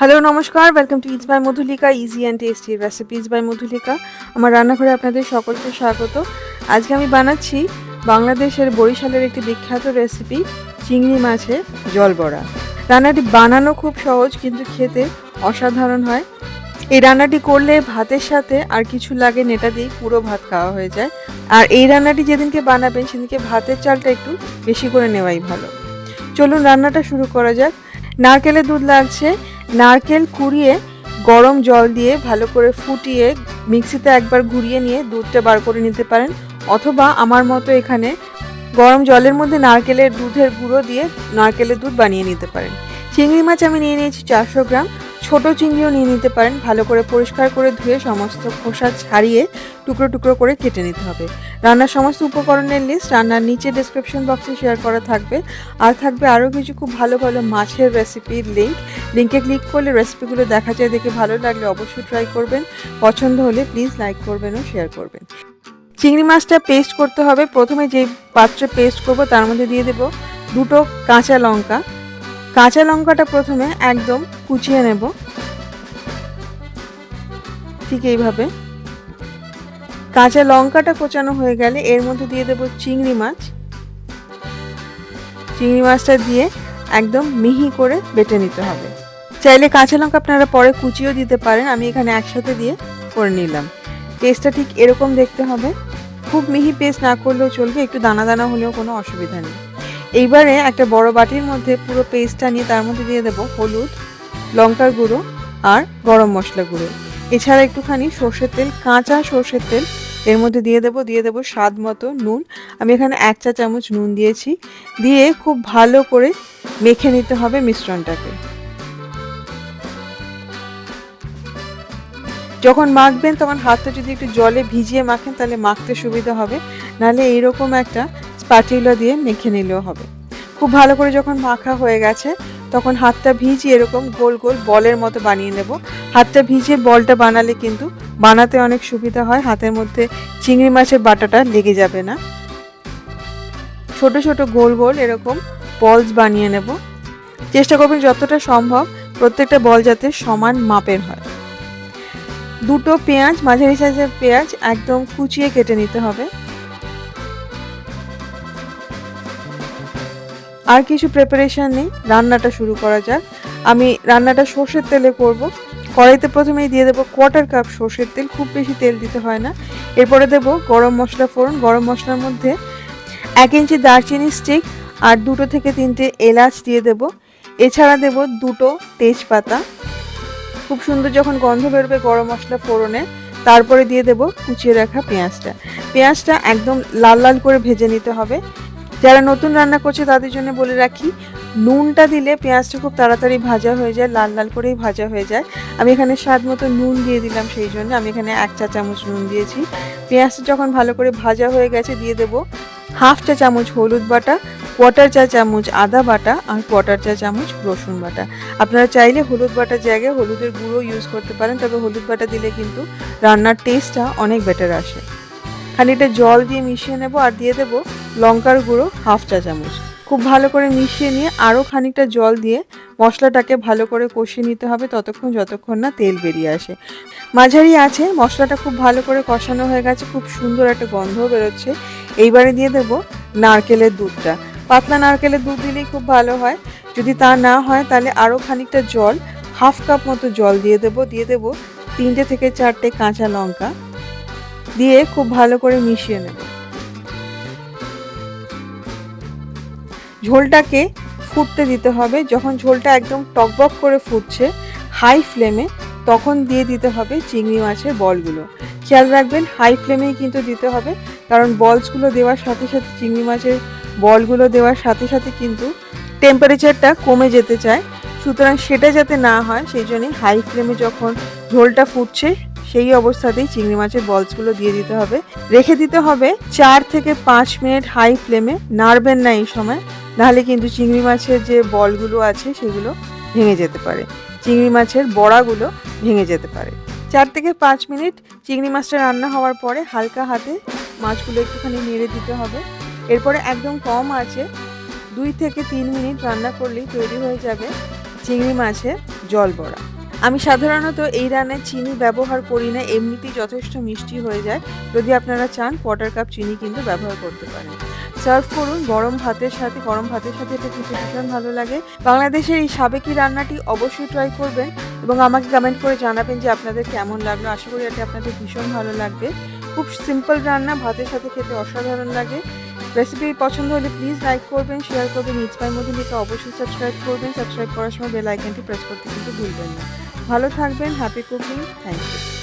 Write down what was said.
Hello নমস্কার welcome to is by Madhulika easy and tasty recipes by Madhulika আমার রান্নাঘরে আপনাদের সকলকে স্বাগত। আজকে আমি বানাচ্ছি বাংলাদেশের বরিশালের একটি বিখ্যাত রেসিপি চিংড়ি মাছের জল বড়া। রান্নাটি বানানো খুব সহজ, কিন্তু খেতে অসাধারণ হয়। এই রান্নাটি করলে ভাতের সাথে আর কিছু লাগে নেটা দিয়ে পুরো ভাত খাওয়া হয়ে যায়। আর এই রান্নাটি যেদিনকে বানাবেন, সেদিনকে ভাতের চালটা একটু বেশি করে নেওয়াই ভালো। চলুন রান্নাটা শুরু করা যাক। নারকেলের দুধ লাগছে নারকেল কুড়িয়ে গরম জল দিয়ে ভালো করে ফুটিয়ে মিক্সিতে একবার ঘুরিয়ে নিয়ে দুধটা বার করে নিতে পারেন। অথবা আমার মতো এখানে গরম জলের মধ্যে নারকেলের দুধের গুঁড়ো দিয়ে নারকেলের দুধ বানিয়ে নিতে পারেন। চিংড়ি মাছ আমি নিয়ে নিয়েছি চারশো গ্রাম। ছোট চিংড়িও নিয়ে নিতে পারেন। ভালো করে পরিষ্কার করে ধুয়ে সমস্ত খোসা ছাড়িয়ে টুকরো টুকরো করে কেটে নিতে হবে। রান্নার সমস্ত উপকরণের লিস্ট রান্নার নিচে ডেসক্রিপশন বক্সে শেয়ার করা থাকবে। আর থাকবে আরও কিছু খুব ভালো ভালো মাছের রেসিপির লিঙ্ক লিঙ্কে ক্লিক করলে রেসিপিগুলো দেখা যায়, দেখে ভালো লাগলে অবশ্যই ট্রাই করবেন। পছন্দ হলে প্লিজ লাইক করবেন ও শেয়ার করবেন। চিংড়ি মাছটা পেস্ট করতে হবে। প্রথমে যে পাত্রে পেস্ট করব তার মধ্যে দিয়ে দেব দুটো কাঁচা লঙ্কা। কাঁচা লঙ্কাটা প্রথমে একদম কুচিয়ে নেব। ঠিক এইভাবে। কাঁচা লঙ্কাটা কোচানো হয়ে গেলে এর মধ্যে দিয়ে দেব চিংড়ি মাছ। চিংড়ি মাছটা দিয়ে একদম মিহি করে বেটে নিতে হবে। চাইলে কাঁচা লঙ্কা আপনারা পরে কুচিও দিতে পারেন, আমি এখানে একসাথে দিয়ে করে নিলাম। পেস্টটা ঠিক এরকম দেখতে হবে। খুব মিহি পেস্ট না করলেও চলবে, একটু দানা দানা হলেও কোনো অসুবিধা নেই। এইবারে একটা বড় বাটির মধ্যে পুরো পেস্টটা নিয়ে তার মধ্যে দিয়ে দেবো হলুদ, লঙ্কার গুঁড়ো আর গরম মশলা গুঁড়ো। এছাড়া একটুখানি সর্ষের তেল, কাঁচা সর্ষের তেল এর মধ্যে দিয়ে দেবো দিয়ে দেবো স্বাদ মতো নুন। আমি এখানে এক চা চামচ নুন দিয়েছি। দিয়ে খুব ভালো করে মেখে নিতে হবে মিশ্রণটাকে। যখন মাখবেন, তখন হাতটা যদি একটু জলে ভিজিয়ে মাখেন, তাহলে মাখতে সুবিধা হবে। নাহলে এইরকম একটা স্প্যাটিউলা দিয়ে মেখে নিলেও হবে। খুব ভালো করে যখন মাখা হয়ে গেছে, তখন হাতটা ভিজিয়ে এরকম গোল গোল বলের মতো বানিয়ে নেব। হাতটা ভিজিয়ে বলটা বানালে কিন্তু বানাতে অনেক সুবিধা হয়, হাতের মধ্যে চিংড়ি মাছের বাটাটা লেগে যাবে না। ছোট ছোট গোল গোল এরকম বলস বানিয়ে নেব। চেষ্টা করবেন যতটা সম্ভব প্রত্যেকটা বল যাতে সমান মাপের হয়। দুটো পেঁয়াজ, মাঝারি সাইজের পেঁয়াজ একদম কুচিয়ে কেটে নিতে হবে। আর কিছু প্রিপারেশন নেই, রান্নাটা শুরু করা যাক। আমি রান্নাটা সর্ষের তেলে করব। কড়াইতে প্রথমেই দিয়ে দেবো কোয়ার্টার কাপ সর্ষের তেল, খুব বেশি তেল দিতে হয় না। এরপরে দেব গরম মশলা ফোড়ন, গরম মশলার মধ্যে এক ইঞ্চি দারচিনি স্টিক আর দুটো থেকে তিনটে এলাচ দিয়ে দেব। এছাড়া দেব দুটো তেজপাতা। খুব সুন্দর যখন গন্ধ বেরোবে গরম মশলা ফোড়নে, তারপরে দিয়ে দেব কুচিয়ে রাখা পেঁয়াজটা। পেঁয়াজটা একদম লাল লাল করে ভেজে নিতে হবে। যারা নতুন রান্না করছে তাদের জন্য বলে রাখি নুনটা দিলে পেঁয়াজটা খুব তাড়াতাড়ি ভাজা হয়ে যায়, লাল লাল করেই ভাজা হয়ে যায়। আমি এখানে স্বাদ মতো নুন দিয়ে দিলাম সেই জন্য। আমি এখানে এক চা চামচ নুন দিয়েছি। পেঁয়াজটা যখন ভালো করে ভাজা হয়ে গেছে দিয়ে দেবো হাফ চা চামচ হলুদ বাটা কোয়ার্টার চা চামচ আদা বাটা আর কোয়ার্টার চা চামচ রসুন বাটা। আপনারা চাইলে হলুদ বাটার জায়গায় হলুদের গুঁড়ো ইউজ করতে পারেন, তবে হলুদ বাটা দিলে কিন্তু রান্নার টেস্টটা অনেক বেটার আসে। খানিকটা জল দিয়ে মিশিয়ে নেব আর দিয়ে দেবো লঙ্কার গুঁড়ো হাফ চা চামচ। খুব ভালো করে মিশিয়ে নিয়ে আরও খানিকটা জল দিয়ে মশলাটাকে ভালো করে কষিয়ে নিতে হবে ততক্ষণ যতক্ষণ না তেল বেরিয়ে আসে। মাঝারি আছে মশলাটা খুব ভালো করে কষানো হয়ে গেছে, খুব সুন্দর একটা গন্ধ বেরোচ্ছে। এইবারে দিয়ে দেব নারকেলের দুধটা। পাতলা নারকেলের দুধ দিলেই খুব ভালো হয়। যদি তা না হয় তাহলে আরও খানিকটা জল, হাফ কাপ মতো জল দিয়ে দেব। দিয়ে দেব তিনটে থেকে চারটে কাঁচা লঙ্কা। দিয়ে খুব ভালো করে মিশিয়ে নেব। ঝোলটাকে ফুটতে দিতে হবে। যখন ঝোলটা একদম টকবক করে ফুটছে হাই ফ্লেমে তখন দিয়ে দিতে হবে চিংড়ি মাছের বলগুলো। খেয়াল রাখবেন হাই ফ্লেমেই কিন্তু দিতে হবে, কারণ বলসগুলো দেওয়ার সাথে সাথে, চিংড়ি মাছের বলগুলো দেওয়ার সাথে সাথে কিন্তু টেম্পারেচারটা কমে যেতে চায়। সুতরাং সেটা যাতে না হয়, সেই জন্যই হাই ফ্লেমে যখন ঝোলটা ফুটছে, সেই অবস্থাতেই চিংড়ি মাছের বলসগুলো দিয়ে দিতে হবে। রেখে দিতে হবে চার থেকে পাঁচ মিনিট হাই ফ্লেমে নাড়বেন না এই সময়। নাহলে কিন্তু চিংড়ি মাছের যে বলগুলো আছে সেগুলো ভেঙে যেতে পারে। চিংড়ি মাছের বড়াগুলো ভেঙে যেতে পারে। চার থেকে পাঁচ মিনিট চিংড়ি মাছটা রান্না হওয়ার পরে হালকা হাতে মাছগুলো একটুখানি নেড়ে দিতে হবে। এরপরে একদম কম আছে, দুই থেকে তিন মিনিট রান্না করলেই তৈরি হয়ে যাবে চিংড়ি মাছের জল বড়া। আমি সাধারণত এই রান্নায় চিনি ব্যবহার করি না, এমনিতেই যথেষ্ট মিষ্টি হয়ে যায়। যদি আপনারা চান কোয়ার্টার কাপ চিনি কিন্তু ব্যবহার করতে পারেন। সার্ভ করুন গরম ভাতের সাথে, গরম ভাতের সাথে এটা খেতে ভীষণ ভালো লাগে। বাংলাদেশের এই সাবেকি রান্নাটি অবশ্যই ট্রাই করবেন এবং আমাকে কমেন্ট করে জানাবেন যে আপনাদের কেমন লাগল। আশা করি এটা আপনাদের ভীষণ ভালো লাগবে। খুব সিম্পল রান্না, ভাতের সাথে খেতে অসাধারণ লাগে। রেসিপি পছন্দ হলে প্লিজ লাইক করবেন শেয়ার করবেন ইন্সপায়ার মধ্যে নিতে অবশ্যই সাবস্ক্রাইব করবেন। সাবস্ক্রাইব করার সময় বেল আইকনটি প্রেস করতে কিন্তু ভুলবেন না। ভালো থাকবেন হ্যাপি কুকিং থ্যাংক ইউ